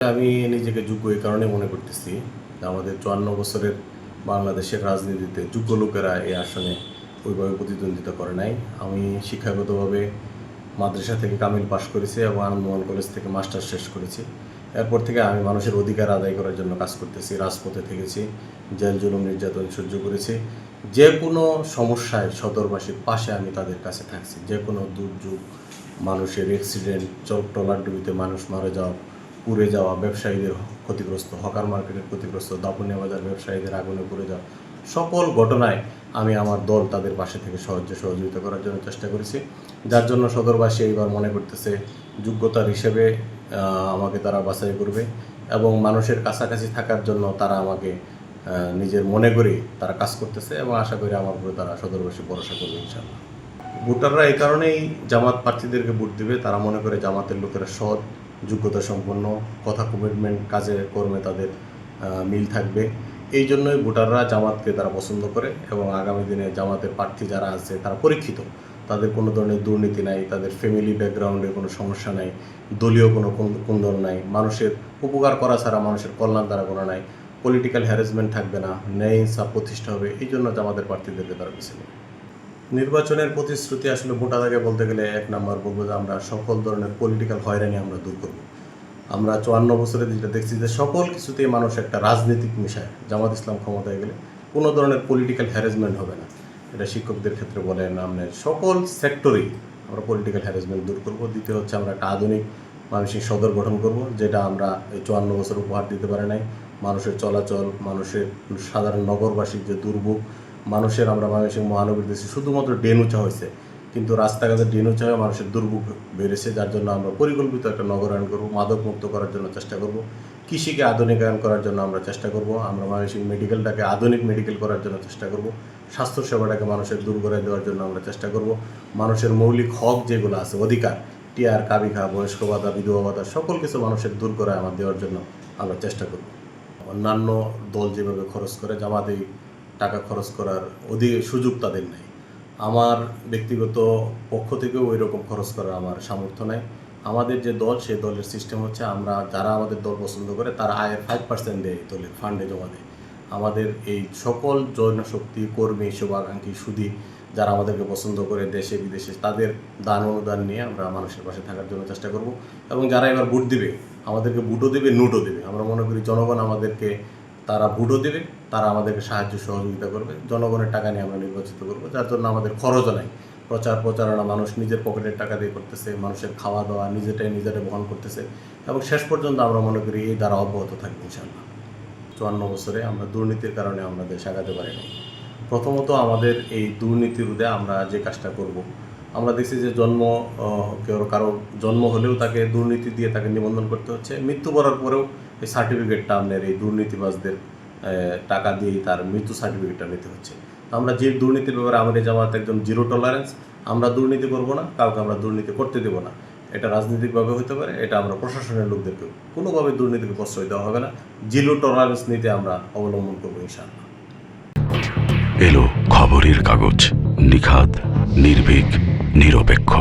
আমি নিজেকে যোগ্য এই কারণে মনে করতেছি আমাদের চুয়ান্ন বছরের বাংলাদেশের রাজনীতিতে যোগ্য লোকেরা এই আসনে ওইভাবে প্রতিদ্বন্দ্বিতা করে নাই। আমি শিক্ষাগতভাবে মাদ্রাসা থেকে কামিল পাশ করেছি এবং আনন্দমোহন কলেজ থেকে মাস্টার শেষ করেছি। এরপর থেকে আমি মানুষের অধিকার আদায় করার জন্য কাজ করতেছি, রাজপথে থেকেছি, জেল, জুলুম, নির্যাতন সহ্য করেছি। যে কোনো সমস্যায় সদরবাসীর পাশে আমি তাদের কাছে থাকছি। যে কোনো দুর্যোগ, মানুষের অ্যাক্সিডেন্ট চল ট্রলার ডুবিতে মানুষ মারা যাওয়া পুড়ে যাওয়া ব্যবসায়ীদের ক্ষতিগ্রস্ত, হকার মার্কেটের ক্ষতিগ্রস্ত দাপুনিয়া বাজার ব্যবসায়ীদের আগুনে পুড়ে যাওয়া সকল ঘটনায় আমি আমার দল তাদের পাশে থেকে সাহায্য, সহযোগিতা করার জন্য চেষ্টা করেছি। যার জন্য সদরবাসী এইবার মনে করতেছে, যোগ্যতার হিসেবে আমাকে তারা বাছাই করবে এবং মানুষের কাছাকাছি থাকার জন্য তারা আমাকে নিজের মনে করে তারা কাজ করতেছে এবং আশা করি আমার উপরে তারা সদরবাসী ভরসা করবে ইনশাল্লাহ ভোটাররা এই কারণেই জামাত প্রার্থীদেরকে ভোট দিবে। তারা মনে করে জামাতের লোকেরা সৎ যোগ্যতা সম্পন্ন, কথা কমিটমেন্ট কাজে কর্মে তাদের মিল থাকবে। এই জন্যই ভোটাররা জামাতকে তারা পছন্দ করে এবং আগামী দিনে জামাতের প্রার্থী যারা আছে তারা পরীক্ষিত। তাদের কোনো ধরনের দুর্নীতি নাই, তাদের ফ্যামিলি ব্যাকগ্রাউন্ডে কোনো সমস্যা নাই, দলীয় কোনো কুন- কুন্দন নাই, মানুষের উপকার করা ছাড়া মানুষের কল্যাণ দ্বারা কোনো নাই পলিটিক্যাল হ্যারাসমেন্ট থাকবে না, ন্যায় ইনসাফ প্রতিষ্ঠা হবে, এই জন্য জামাতের প্রার্থীদেরকে তারা বেছে নেবে। নির্বাচনের প্রতিশ্রুতি আসলে ভোটার আগে বলতে গেলে এক নম্বর বলব যে আমরা সকল ধরনের পলিটিক্যাল হয়রানি আমরা দূর করব। আমরা চুয়ান্ন বছরে যেটা দেখছি যে সকল কিছুতেই মানুষ একটা রাজনৈতিক মিশায় জামাত ইসলাম ক্ষমতায় গেলে কোনো ধরনের পলিটিক্যাল হ্যারাসমেন্ট হবে না। এটা শিক্ষকদের ক্ষেত্রে বলেন, আমরা সকল সেক্টরেই আমরা পলিটিক্যাল হ্যারাসমেন্ট দূর করব। দ্বিতীয় হচ্ছে আমরা একটা আধুনিক মানসিক সদর গঠন করব, যেটা আমরা এই চুয়ান্ন বছর উপহার দিতে পারে নাই। মানুষের চলাচল, মানুষের সাধারণ নগরবাসীর যে দুর্ভোগ মানুষের আমরা ময়মনসিংহ মহানগরী দেশে শুধুমাত্র ড্রেন উঁচা হয়েছে। কিন্তু রাস্তাঘাটে ড্রেন উঁচা হয়ে মানুষের দুর্ভোগ বেড়েছে, যার জন্য আমরা পরিকল্পিত একটা নগরায়ণ করব মাদক মুক্ত করার জন্য চেষ্টা করব, কৃষিকে আধুনিকায়ন করার জন্য আমরা চেষ্টা করব, আমরা ময়মনসিংহ মেডিকেলটাকে আধুনিক মেডিকেল করার জন্য চেষ্টা করব স্বাস্থ্য সেবাটাকে মানুষের দূর করে দেওয়ার জন্য আমরা চেষ্টা করব, মানুষের মৌলিক হক যেগুলো আছে, অধিকার টিআর কাবিখা বয়স্ক ভাতা, বিধবা ভাতা, সকল কিছু মানুষের দূর করে আমার দেওয়ার জন্য আমরা চেষ্টা করব। অন্যান্য দল যেভাবে খরচ করে, জামাত টাকা খরচ করার অধিক সুযোগ তাদের নেই। আমার ব্যক্তিগত পক্ষ থেকেও ওই রকম খরচ করার আমার সামর্থ্য নেই। আমাদের যে দল, সেই দলের সিস্টেম হচ্ছে আমরা যারা আমাদের দল পছন্দ করে তারা আয়ের ফাইভ পার্সেন্ট দেয় দলের ফান্ডে জমা দেয়। আমাদের এই সকল জনশক্তি, কর্মী, শুভাকাঙ্ক্ষী, সুদী যারা আমাদেরকে পছন্দ করে দেশে, বিদেশে, তাদের দান অনুদান নিয়ে আমরা মানুষের পাশে থাকার জন্য চেষ্টা করব। এবং যারা এবার ভোট দিবে, আমাদেরকে ভোটও দেবে, নোটও দেবে। আমরা মনে করি জনগণ আমাদেরকে তারা ভোটও দেবে, তারা আমাদেরকে সাহায্য সহযোগিতা করবে, জনগণের টাকা নিয়ে আমরা নির্বাচিত করব, যার জন্য আমাদের খরচও নাই। প্রচার প্রচারণা মানুষ নিজের পকেটের টাকা দিয়ে করতেছে, মানুষের খাওয়া দাওয়া নিজেটাই নিজেটা বহন করতেছে এবং শেষ পর্যন্ত আমরা মনে করি এই দ্বারা অব্যাহত থাকবে ইনশাল্লাহ চুয়ান্ন বছরে আমরা দুর্নীতির কারণে আমরা দেশ আগাতে পারিনি প্রথমত আমাদের এই দুর্নীতি রোধে আমরা যে কাজটা করব, আমরা দেখছি যে জন্ম কেউ কারও জন্ম হলেও তাকে দুর্নীতি দিয়ে তাকে নিবন্ধন করতে হচ্ছে, মৃত্যু করার পরেও এই সার্টিফিকেটটা আপনার এই দুর্নীতিবাজদের টাকা দিয়েই তার মৃত্যু সার্টিফিকেটটা নিতে হচ্ছে। তো আমরা যে দুর্নীতির ব্যাপারে আমাদের জামাত একদম জিরো টলারেন্স আমরা দুর্নীতি করব না, কাউকে আমরা দুর্নীতি করতে দেবো না। এটা রাজনৈতিকভাবে হতে পারে, এটা আমরা প্রশাসনের লোকদেরকে কোনোভাবে দুর্নীতিকে প্রশ্রয় দেওয়া হবে না। জিরো টলারেন্স নিতে আমরা অবলম্বন করব ইনশাআল্লাহ। এলো খবরের কাগজ নিখাত নির্ভীক, নিরপেক্ষ।